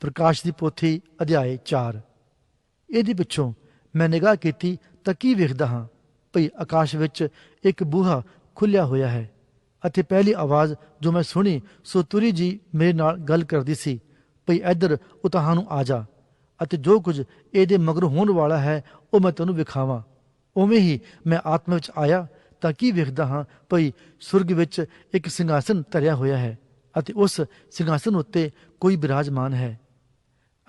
ਪ੍ਰਕਾਸ਼ ਦੀ ਪੋਥੀ, ਅਧਿਆਏ 4 ਇਹਦੇ ਪਿੱਛੋਂ ਮੈਂ ਨਿਗਾਹ ਕੀਤੀ ਤਾਂ ਕੀ ਵੇਖਦਾ ਹਾਂ? ਭਈ ਆਕਾਸ਼ ਵਿੱਚ ਇੱਕ ਬੂਹਾ ਖੁੱਲਿਆ ਹੋਇਆ ਹੈ ਅਤੇ ਪਹਿਲੀ ਆਵਾਜ਼ ਜੋ ਮੈਂ ਸੁਣੀ, ਸੋ ਤੁਰੀ ਜੀ ਮੇਰੇ ਨਾਲ ਗੱਲ ਕਰਦੀ ਸੀ, ਭਈ ਇੱਧਰ ਉਤਾਹਾਂ ਨੂੰ ਆ ਜਾ ਅਤੇ ਜੋ ਕੁਝ ਇਹਦੇ ਮਗਰ ਹੋਣ ਵਾਲਾ ਹੈ, ਉਹ ਮੈਂ ਤੈਨੂੰ ਵਿਖਾਵਾਂ। ਉਵੇਂ ਹੀ ਮੈਂ ਆਤਮਾ ਵਿੱਚ ਆਇਆ ਤਾਂ ਕੀ ਵੇਖਦਾ ਹਾਂ? ਭਈ ਸੁਰਗ ਵਿੱਚ ਇੱਕ ਸਿੰਘਾਸਨ ਧਰਿਆ ਹੋਇਆ ਹੈ ਅਤੇ ਉਸ ਸਿੰਘਾਸਨ ਉੱਤੇ ਕੋਈ ਬਿਰਾਜਮਾਨ ਹੈ।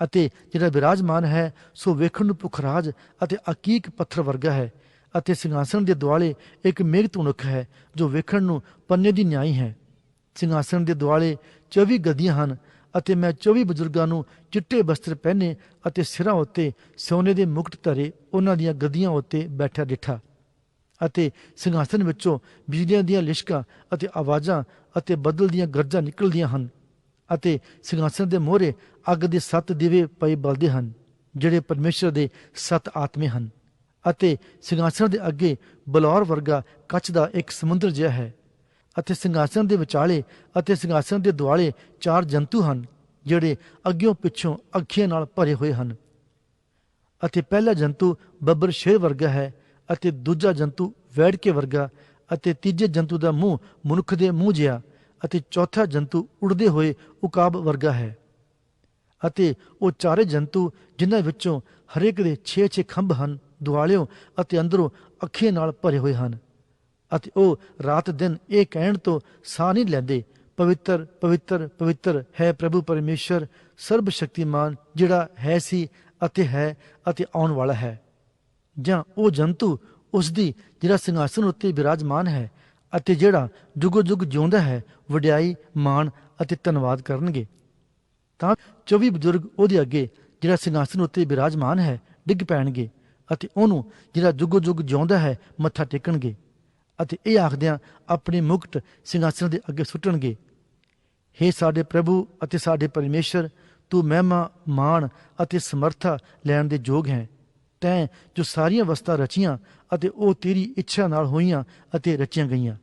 ਅਤੇ ਜਿਹੜਾ ਵਿਰਾਜਮਾਨ ਹੈ, ਸੋ ਵੇਖਣ ਨੂੰ ਪੁਖਰਾਜ ਅਤੇ ਅਕੀਕ ਪੱਥਰ ਵਰਗਾ ਹੈ ਅਤੇ ਸਿੰਘਾਸਨ ਦੇ ਦੁਆਲੇ ਇੱਕ ਮੇਘ ਤੁਣਕ ਹੈ, ਜੋ ਵੇਖਣ ਨੂੰ ਪੰਨੇ ਦੀ ਨਿਆਈ ਹੈ। ਸਿੰਘਾਸਣ ਦੇ ਦੁਆਲੇ 24 ਗਦੀਆਂ ਹਨ ਅਤੇ ਮੈਂ 24 ਬਜ਼ੁਰਗਾਂ ਨੂੰ ਚਿੱਟੇ ਬਸਤਰ ਪਹਿਨੇ ਅਤੇ ਸਿਰਾਂ ਉੱਤੇ ਸੋਨੇ ਦੇ ਮੁਕਟ ਧਰੇ ਉਹਨਾਂ ਦੀਆਂ ਗਦੀਆਂ ਉੱਤੇ ਬੈਠਾ ਡਿਠਾ ਅਤੇ ਸਿੰਘਾਸਨ ਵਿੱਚੋਂ ਬਿਜਲੀਆਂ ਦੀਆਂ ਲਿਸ਼ਕਾਂ ਅਤੇ ਆਵਾਜ਼ਾਂ ਅਤੇ ਬੱਦਲ ਦੀਆਂ ਗਰਜਾਂ ਨਿਕਲਦੀਆਂ ਹਨ। ਅਤੇ ਸਿੰਘਾਸਨ ਦੇ ਮੋਹਰੇ ਅੱਗ ਦੇ ਸੱਤ ਦਿਵੇ ਪਏ ਬਲਦੇ ਹਨ, ਜਿਹੜੇ ਪਰਮੇਸ਼ਰ ਦੇ ਸੱਤ ਆਤਮੇ ਹਨ ਅਤੇ ਸਿੰਘਾਸਨ ਦੇ ਅੱਗੇ ਬਲੌਰ ਵਰਗਾ ਕੱਚ ਦਾ ਇੱਕ ਸਮੁੰਦਰ ਜਿਹਾ ਹੈ ਅਤੇ ਸਿੰਘਾਸਨ ਦੇ ਵਿਚਾਲੇ ਅਤੇ ਸਿੰਘਾਸਨ ਦੇ ਦੁਆਲੇ ਚਾਰ ਜੰਤੂ ਹਨ, ਜਿਹੜੇ ਅੱਗਿਓਂ ਪਿੱਛੋਂ ਅੱਖੀਆਂ ਨਾਲ ਭਰੇ ਹੋਏ ਹਨ ਅਤੇ ਪਹਿਲਾ ਜੰਤੂ ਬੱਬਰ ਸ਼ੇਰ ਵਰਗਾ ਹੈ ਅਤੇ ਦੂਜਾ ਜੰਤੂ ਵੈੜਕੇ ਵਰਗਾ ਅਤੇ ਤੀਜੇ ਜੰਤੂ ਦਾ ਮੂੰਹ ਮਨੁੱਖ ਦੇ ਮੂੰਹ ਜਿਹਾ ਅਤੇ ਚੌਥਾ ਜੰਤੂ ਉੜਦੇ ਹੋਏ ਉਕਾਬ ਵਰਗਾ ਹੈ। ਅਤੇ ਉਹ ਚਾਰੇ ਜੰਤੂ, ਜਿਨ੍ਹਾਂ ਵਿੱਚੋਂ ਹਰੇਕ ਦੇ 6-6 ਖੰਭ ਹਨ, ਦੁਆਲਿਓਂ ਅਤੇ ਅੰਦਰੋਂ ਅੱਖੀਆਂ ਨਾਲ ਭਰੇ ਹੋਏ ਹਨ। ਅਤੇ ਉਹ ਰਾਤ ਦਿਨ ਇਹ ਕਹਿਣ ਤੋਂ ਸਾਹ ਨਹੀਂ ਲੈਂਦੇ, ਪਵਿੱਤਰ ਪਵਿੱਤਰ ਪਵਿੱਤਰ, ਹੈ ਪ੍ਰਭੂ ਪਰਮੇਸ਼ਰ ਸਰਬ ਸ਼ਕਤੀਮਾਨ ਜਿਹੜਾ ਹੈ ਸੀ ਅਤੇ ਹੈ ਅਤੇ ਆਉਣ ਵਾਲਾ ਹੈ। ਜਾਂ ਉਹ ਜੰਤੂ ਉਸ ਦੀ ਜਿਹੜਾ ਸਿੰਘਾਸਨ ਉੱਤੇ ਬਿਰਾਜਮਾਨ ਹੈ ਅਤੇ ਜਿਹੜਾ ਜੁਗੋ ਜੁਗ ਜਿਉਂਦਾ ਹੈ, ਵਡਿਆਈ, ਮਾਣ ਅਤੇ ਧੰਨਵਾਦ ਕਰਨਗੇ। ਤਾਂ 24 ਬਜ਼ੁਰਗ ਉਹਦੇ ਅੱਗੇ ਜਿਹੜਾ ਸਿੰਘਾਸਨ ਉੱਤੇ ਬਿਰਾਜਮਾਨ ਹੈ, ਡਿੱਗ ਪੈਣਗੇ ਅਤੇ ਉਹਨੂੰ ਜਿਹੜਾ ਜੁਗੋ ਜੁਗ ਜਿਉਂਦਾ ਹੈ, ਮੱਥਾ ਟੇਕਣਗੇ ਅਤੇ ਇਹ ਆਖਦਿਆਂ ਆਪਣੇ ਮੁਕਤ ਸਿੰਘਾਸਨ ਦੇ ਅੱਗੇ ਸੁੱਟਣਗੇ। ਹੇ ਸਾਡੇ ਪ੍ਰਭੂ ਅਤੇ ਸਾਡੇ ਪਰਮੇਸ਼ਰ, ਤੂੰ ਮਹਿਮਾ, ਮਾਣ ਅਤੇ ਸਮਰਥਾ ਲੈਣ ਦੇ ਯੋਗ ਹੈ। ਤੈਂ ਜੋ ਸਾਰੀਆਂ ਵਸਤਾਂ ਰਚੀਆਂ ਅਤੇ ਉਹ ਤੇਰੀ ਇੱਛਾ ਨਾਲ ਹੋਈਆਂ ਅਤੇ ਰਚੀਆਂ ਗਈਆਂ।